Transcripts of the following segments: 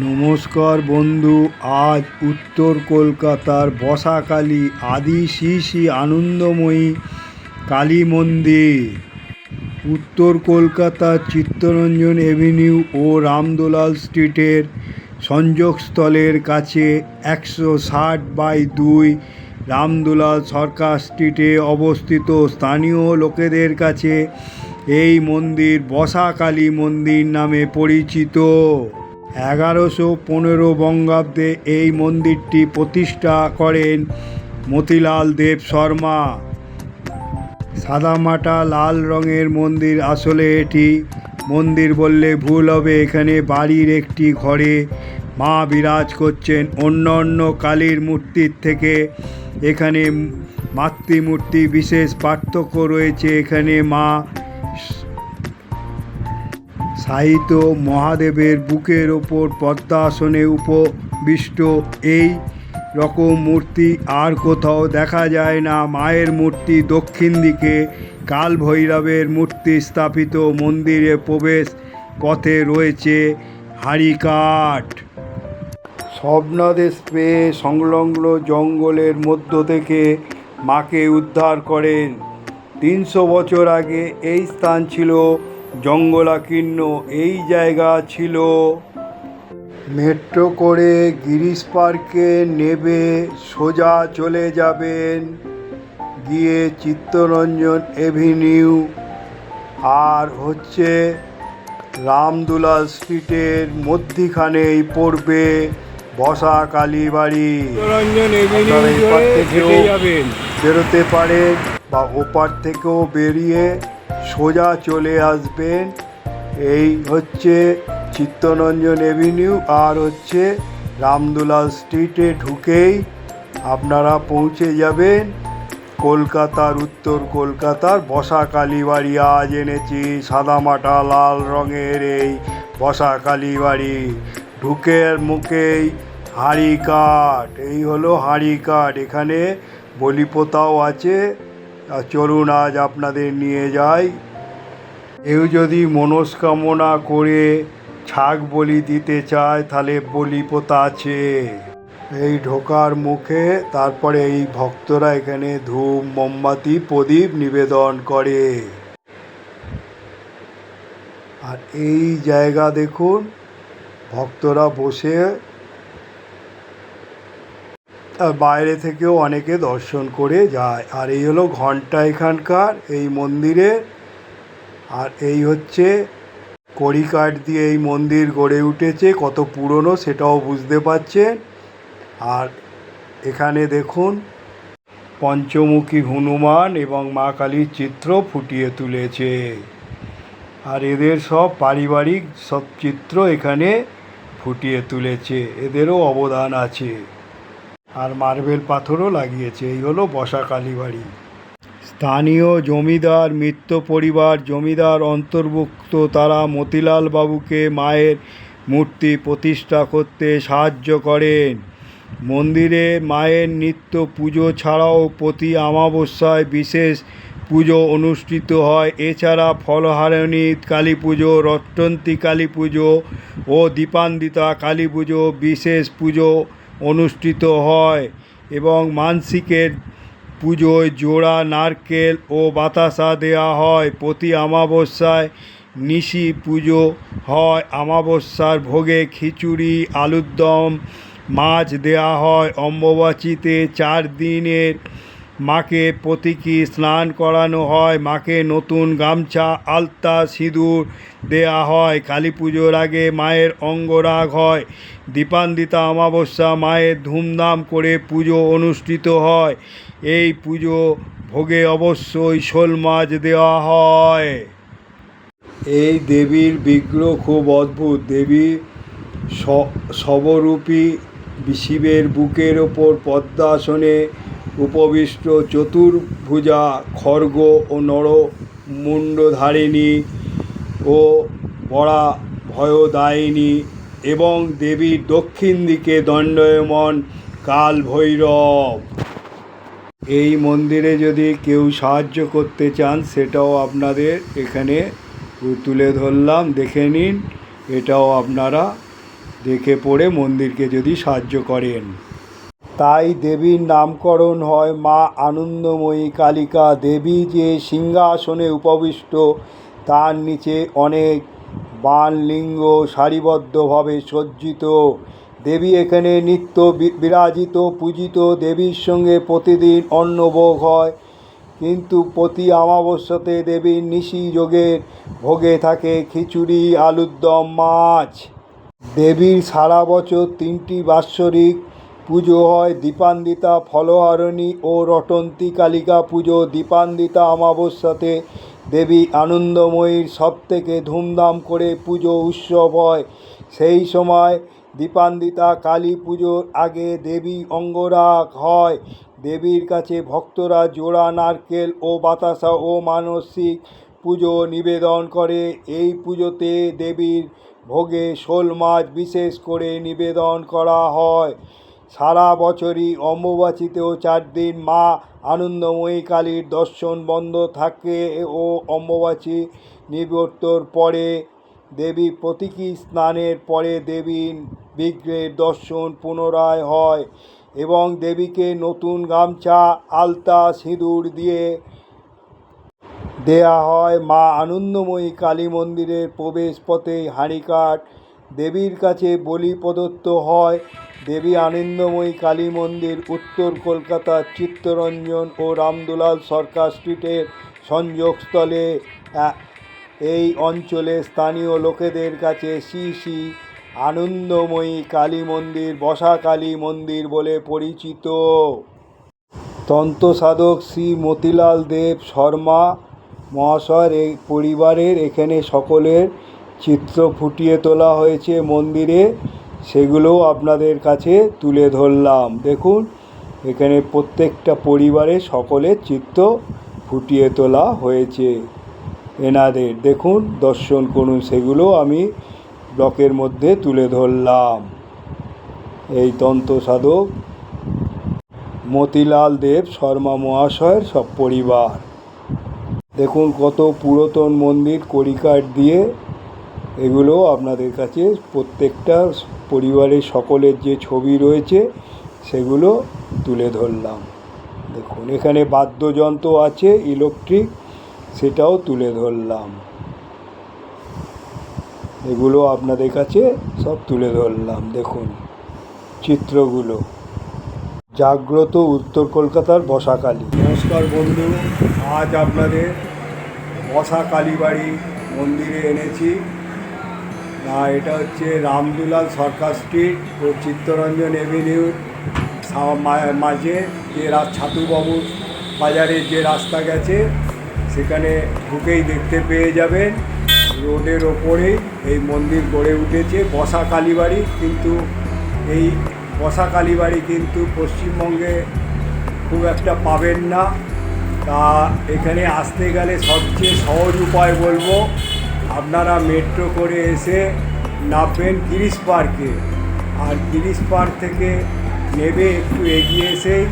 নমস্কার বন্ধু, আজ উত্তর কলকাতার বসাকালী আদি শ্রী শ্রী আনন্দময়ী কালী মন্দির। উত্তর কলকাতার চিত্তরঞ্জন এভিনিউ ও রামদোলাল স্ট্রিটের সংযোগস্থলের কাছে একশো ষাট বাই দুই রামদোলাল সরকার স্ট্রিটে অবস্থিত স্থানীয় লোকেদের কাছে এই মন্দির বসাকালী মন্দির নামে পরিচিত। এগারোশো পনেরো বঙ্গাব্দে এই মন্দিরটি প্রতিষ্ঠা করেন মতিলাল দেব শর্মা। সাদামাটা লাল রঙের মন্দির, আসলে এটি মন্দির বললে ভুল হবে। এখানে বাড়ির একটি ঘরে মা বিরাজ করছেন। অন্য অন্য কালীর মূর্তির থেকে এখানে মাতৃমূর্তি বিশেষ পার্থক্য রয়েছে। এখানে মা সাহিত্য মহাদেবের বুকের ওপর পদ্মাসনে উপবিষ্ট। এই রকম মূর্তি আর কোথাও দেখা যায় না। মায়ের মূর্তি দক্ষিণ দিকে। কাল ভৈরবের মূর্তি স্থাপিত। মন্দিরে প্রবেশ পথে রয়েছে হাড়িকাঠ। স্বপ্নাদেশ পেয়ে সংলগ্ন জঙ্গলের মধ্য থেকে মাকে উদ্ধার করেন। তিনশো বছর আগে এই স্থান ছিল জঙ্গলাকীর্ণ এই জায়গা ছিল। মেট্রো করে গিরিশ পার্কে নেবে সোজা চলে যাবেন। গিয়ে চিত্তরঞ্জন এভিনিউ। আর হচ্ছে রামদুলাল স্ট্রিটের মধ্যিখানেই পড়বে বসা কালীবাড়ি বেরোতে পারেন বা ওপার থেকেও বেরিয়ে সোজা চলে আসবেন। এই হচ্ছে চিত্তরঞ্জন এভিনিউ আর হচ্ছে রামদুলাল স্ট্রিটে ঢুকেই আপনারা পৌঁছে যাবেন। কলকাতার উত্তর কলকাতার বসা কালীবাড়ি আজ এনেছি সাদামাটা লাল রঙের এই বসা কালীবাড়ি ঢুকের মুখেই হাঁড়ি কাঠ, এই হলো হাঁড়ি কাঠ। এখানে বলিপোতাও আছে। আর চলুন আজ আপনাদের নিয়ে যাই। কেউ যদি মনস্কামনা করে ছাগ বলি দিতে চায়, তাহলে বলিপোতা আছে। এই ঢোকার মুখে তারপরে এই ভক্তরা এখানে ধূপ মোমবাতি, প্রদীপ নিবেদন করে। আর এই জায়গা দেখুন, ভক্তরা বসে বাইরে থেকেও অনেকে দর্শন করে যায়। আর এই হলো ঘণ্টা এখানকার, এই মন্দিরে। আর এই হচ্ছে কড়িকাঠ দিয়ে এই মন্দির গড়ে উঠেছে, কত পুরনো সেটাও বুঝতে পারছেন। আর এখানে দেখুন, পঞ্চমুখী হনুমান এবং মা কালীর চিত্র ফুটিয়ে তুলেছে। আর এদের সব পারিবারিক সব চিত্র এখানে ফুটিয়ে তুলেছে। এদেরও অবদান আছে। আর মার্বেল পাথরও লাগিয়েছে, এই হলো বসা কালীবাড়ি স্থানীয় জমিদার, মিত্র পরিবার, জমিদার অন্তর্ভুক্ত, তারা মতিলাল বাবুকে মায়ের মূর্তি প্রতিষ্ঠা করতে সাহায্য করেন। মন্দিরে মায়ের নিত্য পুজো ছাড়াও প্রতি অমাবস্যায় বিশেষ পুজো অনুষ্ঠিত হয়। এছাড়া ফলহারণী, কালী পুজো রট্টন্তী কালী পুজো ও দীপান্দিতা কালী পুজো বিশেষ পুজো অনুষ্ঠিত হয় এবং মানসিকের পুজোয় জোড়া, নারকেল ও বাতাসা দেওয়া হয়। প্রতি অমাবস্যায় নিশি পুজো হয়। অমাবস্যার ভোগে খিচুড়ি আলুর দম মাছ দেওয়া হয়। অম্বুবাচীতে চার দিনের মাকে প্রতীকী স্নান করানো হয়, মাকে নতুন গামছা, আলতা, সিঁদুর দেয়া হয়, কালী পুজোর আগে মায়ের অঙ্গরাগ হয়, দীপান্বিতা অমাবস্যা মায়ের ধুমধাম করে পুজো অনুষ্ঠিত হয়, এই পুজো ভোগে অবশ্যই শোল মাছ দেওয়া হয়। এই দেবীর বিগ্রহ খুব অদ্ভুত। দেবী শবরূপী শিবের বুকের ওপর পদ্মাসনে উপবিষ্ট চতুর্ভুজা খর্গ ও নর মুণ্ডধারিণী ও বড়া ভয়দায়িনী এবং দেবীর দক্ষিণ দিকে দণ্ডয়মন কাল ভৈরব এই মন্দিরে যদি কেউ সাহায্য করতে চান, সেটাও আপনাদের এখানে তুলে ধরলাম, দেখে নিন। এটাও আপনারা দেখে পড়ে মন্দিরকে যদি সাহায্য করেন। তাই দেবীর নামকরণ হয় মা আনন্দময়ী কালিকা দেবী যে সিংহাসনে উপবিষ্ট। তার নিচে অনেক বাণলিঙ্গ সারিবদ্ধভাবে সজ্জিত। দেবী এখানে নিত্য বিরাজিত, পূজিত। দেবীর সঙ্গে প্রতিদিন অন্নভোগ হয়। কিন্তু প্রতি অমাবস্যাতে দেবীর নিশি যোগের ভোগে থাকে খিচুড়ি আলুর দম মাছ। দেবীর সারা বছর তিনটি বাৎসরিক পুজো হয় দীপান্দিতা ফলহারণী ও রটন্তী কালিকা পুজো দীপান্দিতা অমাবস্যাতে দেবী আনন্দময়ীর সব থেকে ধুমধাম করে পুজো উৎসব হয়। সেই সময় দীপান্দিতা কালী পুজোর আগে দেবী অঙ্গরাগ হয়। দেবীর কাছে ভক্তরা জোড়া নারকেল ও বাতাসা ও মানসিক পুজো নিবেদন করে। এই পুজোতে দেবীর ভোগে শোল মাছ বিশেষ করে নিবেদন করা হয়। সারা বছরই অম্বুবাচীতেও চার দিন মা আনন্দময়ী কালীর দর্শন বন্ধ থাকে ও অম্বুবাচী নিবর্তর পরে দেবী প্রতীকী স্নানের পরে দেবীর বিগ্রহের দর্শন পুনরায় হয় এবং দেবীকে নতুন গামছা, আলতা, সিঁদুর দিয়ে দেয়া হয়। মা আনন্দময়ী কালী মন্দিরের প্রবেশ পথে হাঁড়িকাঠ দেবীর কাছে বলি প্রদত্ত হয়। দেবী আনন্দময়ী কালী মন্দির, উত্তর কলকাতার চিত্তরঞ্জন ও রামদুলাল সরকার স্ট্রিটের সংযোগস্থলে এই অঞ্চলে স্থানীয় লোকেদের কাছে শ্রী শ্রী আনন্দময়ী কালী মন্দির বসা কালী মন্দির বলে পরিচিত। তন্ত্র সাধক শ্রী মতিলাল দেব শর্মা মহাশয়ের এই পরিবারের এখানে সকলের চিত্র ফুটিয়ে তোলা হয়েছে মন্দিরে। সেগুলোও আপনাদের কাছে তুলে ধরলাম। দেখুন, এখানে প্রত্যেকটা পরিবারে সকলের চিত্র ফুটিয়ে তোলা হয়েছে এনাদের। দেখুন, দর্শন করুন, সেগুলো আমি ব্লকের মধ্যে তুলে ধরলাম। এই তন্ত্র সাধক মতিলাল দেব শর্মা মহাশয়ের সব পরিবার দেখুন, কত পুরাতন মন্দির, কড়িকাঠ দিয়ে এগুলো আপনাদের কাছে প্রত্যেকটা পরিবারের সকলের যে ছবি রয়েছে, সেগুলো তুলে ধরলাম। দেখুন, এখানে বাদ্যযন্ত্র আছে ইলেকট্রিক সেটাও তুলে ধরলাম। এগুলো আপনাদের কাছে সব তুলে ধরলাম, দেখুন, চিত্রগুলো। জাগ্রত উত্তর কলকাতার বসাকালী নমস্কার বন্ধু, আজ আপনাদের বসা কালীবাড়ি মন্দিরে এনেছি। এটা হচ্ছে রামদুলাল সরকার স্ট্রিট ও চিত্তরঞ্জন এভিনিউর মাঝে যে ছাতুবাবুর বাজারে যে রাস্তা গেছে, সেখানে ঢুকেই দেখতে পেয়ে যাবেন। রোডের ওপরেই এই মন্দির গড়ে উঠেছে, বসা কালীবাড়ি, কিন্তু এই বসা কালীবাড়ি কিন্তু পশ্চিমবঙ্গে খুব একটা পাবেন না। তা এখানে আসতে গেলে সবচেয়ে সহজ উপায় বলব আপনারা মেট্রো করে এসে নামবেন গিরিশ পার্কে আর গিরিশ পার্ক থেকে নেবে একটু এগিয়ে এসেই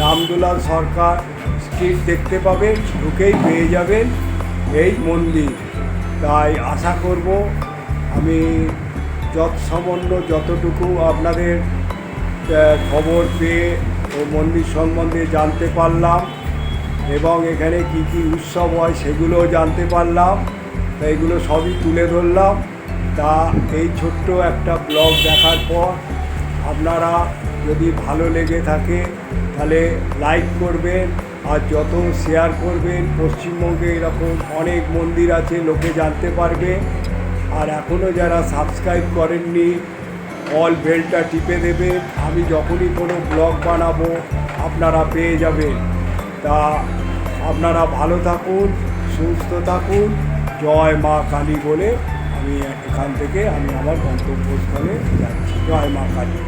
রামদুলাল সরকার স্ট্রিট দেখতে পাবেন, ঢুকেই পেয়ে যাবেন এই মন্দির। তাই আশা করব আমি যত সামান্য যতটুকু আপনাদের খবর পেয়ে ও মন্দির সম্বন্ধে জানতে পারলাম এবং এখানে কি কি উৎসব হয় সেগুলোও জানতে পারলাম। তা এগুলো সবই তুলে ধরলাম। তা এই ছোট্ট একটা ব্লগ দেখার পর আপনারা যদি ভালো লেগে থাকে, তাহলে লাইক করবেন আর যত শেয়ার করবেন, পশ্চিমবঙ্গে এরকম অনেক মন্দির আছে, লোকে জানতে পারবে। আর এখনও যারা সাবস্ক্রাইব করেননি, অল বেলটা টিপে দেবেন। আমি যখনই কোনো ব্লগ বানাবো, আপনারা পেয়ে যাবেন। তা আপনারা ভালো থাকুন, সুস্থ থাকুন। জয় মা কালী বলে আমি এখান থেকে আমি আমার গন্তব্যস্থলে যাচ্ছি। জয় মা কালী।